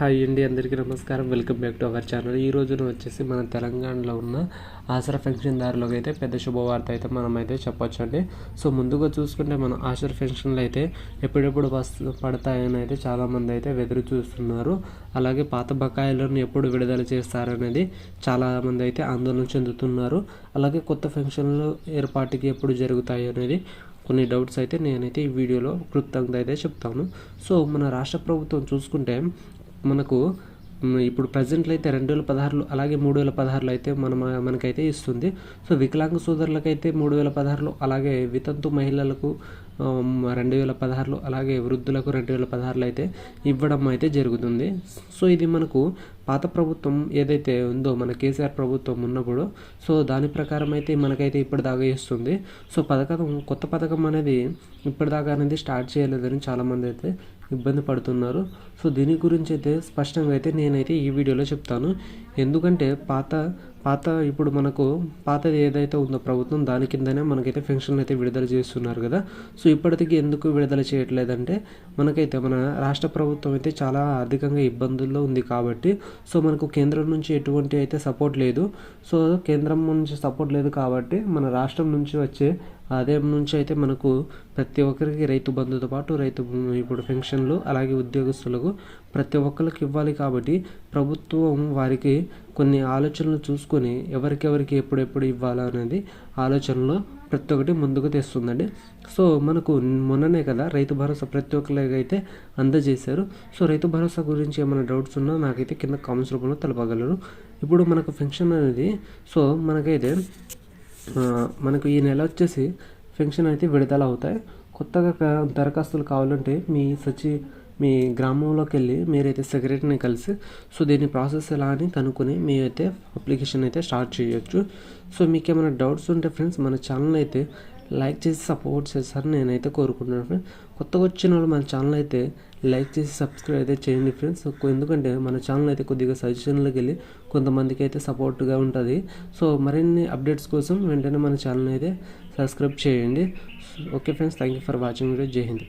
Hi అండి అందరికీ నమస్కారం. Welcome back to our channel. ఈ రోజున వచ్చేసి మన తెలంగాణలో ఉన్న ఆసరా దారిలోకి అయితే పెద్ద శుభవార్త అయితే మనం అయితే చెప్పొచ్చు అండి సో ముందుగా చూసుకుంటే మన ఆసరా పెన్షన్లు అయితే ఎప్పుడెప్పుడు వస్తు పడతాయని అయితే చాలామంది అయితే ఎదురు చూస్తున్నారు. అలాగే పాత బకాయిలను ఎప్పుడు విడుదల చేస్తారనేది చాలామంది అయితే ఆందోళన చెందుతున్నారు. అలాగే కొత్త పెన్షన్లు ఏర్పాటుకి ఎప్పుడు జరుగుతాయి అనేది కొన్ని డౌట్స్ అయితే నేనైతే ఈ వీడియోలో క్లుప్తంగా అయితే చెప్తాను. సో మన రాష్ట్ర ప్రభుత్వం చూసుకుంటే మనకు ఇప్పుడు ప్రజెంట్లో అయితే రెండు వేల పదహారులో అలాగే మూడు వేల పదహారులో అయితే మన మనకైతే ఇస్తుంది. సో వికలాంగ సోదరులకైతే మూడు వేల పదహారులో అలాగే వితంతు మహిళలకు రెండు వేల పదహారులో అలాగే వృద్ధులకు రెండు వేల పదహారులో అయితే ఇవ్వడం అయితే జరుగుతుంది. సో ఇది మనకు పాత ప్రభుత్వం ఏదైతే ఉందో మన కేసీఆర్ ప్రభుత్వం ఉన్నప్పుడు సో దాని ప్రకారం అయితే మనకైతే ఇప్పటిదాకా ఇస్తుంది సో పథకం కొత్త పథకం అనేది ఇప్పటిదాకా అనేది స్టార్ట్ చేయలేదని చాలామంది అయితే ఇబ్బంది పడుతున్నారు. సో దీని గురించి అయితే స్పష్టంగా అయితే నేనైతే ఈ వీడియోలో చెప్తాను. ఎందుకంటే పాత పాత ఇప్పుడు మనకు పాతది ఏదైతే ఉందో ప్రభుత్వం దాని కిందనే మనకైతే పెన్షన్ అయితే విడుదల చేస్తున్నారు కదా. సో ఇప్పటికీ ఎందుకు విడుదల చేయట్లేదంటే మనకైతే మన రాష్ట్ర ప్రభుత్వం అయితే చాలా ఆర్థికంగా ఇబ్బందుల్లో ఉంది కాబట్టి సో మనకు కేంద్రం నుంచి ఎటువంటి అయితే సపోర్ట్ లేదు. సో కేంద్రం నుంచి సపోర్ట్ లేదు కాబట్టి మన రాష్ట్రం నుంచి వచ్చే ఆదాయం నుంచి అయితే మనకు ప్రతి ఒక్కరికి రైతు బంధుతో పాటు రైతు ఇప్పుడు పెన్షన్లు అలాగే ఉద్యోగస్తులకు ప్రతి ఒక్కరికి ఇవ్వాలి కాబట్టి ప్రభుత్వం వారికి కొన్ని ఆలోచనలు చూసుకొని ఎవరికెవరికి ఎప్పుడెప్పుడు ఇవ్వాలా అనేది ఆలోచనలో ప్రతి ఒక్కటి ముందుకు తెస్తుందండి. సో మనకు మొన్ననే కదా రైతు భరోసా ప్రతి ఒక్కరికి అయితే అందజేశారు. సో రైతు భరోసా గురించి ఏమైనా డౌట్స్ ఉన్నా నాకైతే కింద కామెంట్స్ రూపంలో తెలపగలరు. ఇప్పుడు మనకు ఫెన్షన్ అనేది సో మనకైతే మనకు ఈ నెల వచ్చేసి ఫెన్షన్ అయితే విడుదల అవుతాయి. కొత్తగా దరఖాస్తులు కావాలంటే మీ సచి మీ గ్రామంలోకి వెళ్ళి మీరైతే సెక్రటరీని కలిసి సో దీని ప్రాసెస్ ఎలా అని కనుక్కొని మీ అయితే అప్లికేషన్ అయితే స్టార్ట్ చేయొచ్చు. సో మీకు ఏమైనా డౌట్స్ ఉంటే ఫ్రెండ్స్ మన ఛానల్ అయితే లైక్ చేసి సపోర్ట్ చేస్తారని నేనైతే కోరుకుంటున్నాను ఫ్రెండ్స్ కొత్తగా వచ్చిన వాళ్ళు మన ఛానల్ అయితే లైక్ చేసి సబ్స్క్రైబ్ అయితే చేయండి ఫ్రెండ్స్. ఎందుకంటే మన ఛానల్ అయితే కొద్దిగా సజెషన్లోకి వెళ్ళి కొంతమందికి అయితే సపోర్ట్గా ఉంటుంది. సో మరిన్ని అప్డేట్స్ కోసం వెంటనే మన ఛానల్ అయితే సబ్స్క్రైబ్ చేయండి. Okay friends thank you for watching video. జై హింద్.